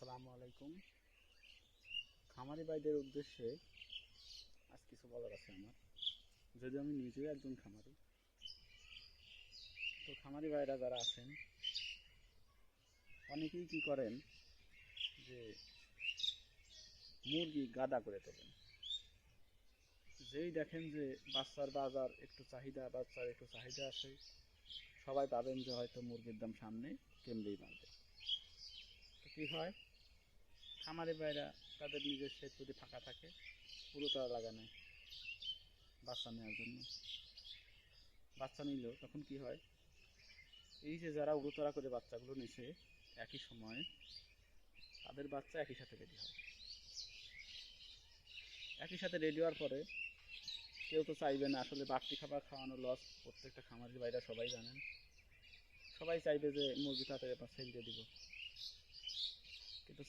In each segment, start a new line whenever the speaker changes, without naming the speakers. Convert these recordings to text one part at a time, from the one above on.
আসসালামু আলাইকুম। খামারি ভাইদের উদ্দেশ্যে আজ কিছু বলার আছে আমার। যদি আমি নিজেও একজন খামারি, তো খামারি ভাইরা যারা আছেন, অনেকেই কি করেন যে মুরগি গাদা করে তোলেন। যেই দেখেন যে বাচ্চার বাজার একটু চাহিদা, বাচ্চার একটু চাহিদা আছে, সবাই পাবেন যে হয়তো মুরগির দাম সামনে কেমলেই বাঁধবে কী হয়? খামারে বাইরা তাদের নিজের ক্ষেত যদি ফাঁকা থাকে পুরোতলা লাগানো বাচ্চা নেওয়ার জন্য। বাচ্চা নিলেও তখন কি হয়, এই যে যারা উড়োতরা করে বাচ্চাগুলো নিছে, একই সময়ে তাদের বাচ্চা একই সাথে রেডি হয়। একই সাথে রেডি হওয়ার পরে কেউ তো চাইবে না, আসলে বাড়তি খাবার খাওয়ানো লস প্রত্যেকটা খামারের বাইরা সবাই জানেন। সবাই চাইবে যে মুরগি তাড়াতাড়ি সেল দিয়ে দিব।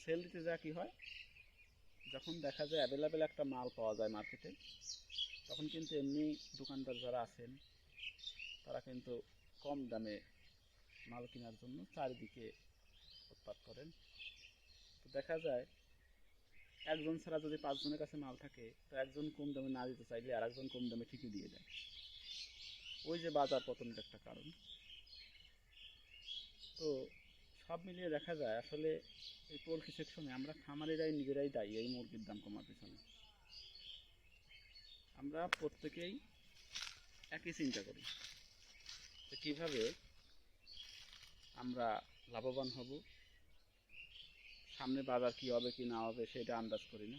সেল দিতে যা কি হয়, যখন দেখা যায় অ্যাভেলেবেল একটা মাল পাওয়া যায় মার্কেটে তখন কিন্তু এমনি দোকানদার যারা আছেন, তারা কিন্তু কম দামে মাল কেনার জন্য চারিদিকে উৎপাদ করেন। তো দেখা যায়, একজন ছাড়া যদি পাঁচজনের কাছে মাল থাকে, তো একজন কম দামে না দিতে চাইলে আর একজন কম দামে ঠিকই দিয়ে দেয়। ওই যে বাজার পতনের একটা কারণ। সব মিলিয়ে দেখা যায়, আসলে এই পোলট্রি সেকশনে আমরা খামারিরাই নিজেরাই দায়ী এই মুরগির দাম কমার পিছনে। আমরা প্রত্যেকেই একই চিন্তা করি যে কীভাবে আমরা লাভবান হব, সামনে বাজার কি হবে কি না হবে সেটা আন্দাজ করি না।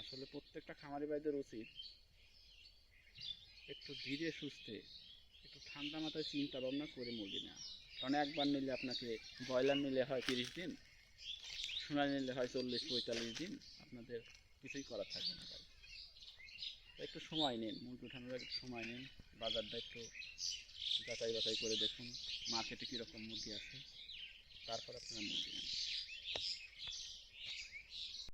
আসলে প্রত্যেকটা খামারি ভাইদের উচিত একটু ধীরে সুস্থে, একটু ঠান্ডা মাথায় চিন্তা ভাবনা করে মুরগি নেওয়া। কারণ একবার নিলে আপনাকে ব্রয়লার নিলে হয় তিরিশ দিন সোনালি নিলে হয় চল্লিশ, পঁয়তাল্লিশ দিন, আপনাদের কিছুই করার থাকবে না একটু সময় নিন, মুরগি উঠানোর একটু সময় নিন, বাজারটা একটু যাচাই বাছাই করে দেখুন মার্কেটে কীরকম মুরগি আছে, তারপর আপনারা মুরগি নেন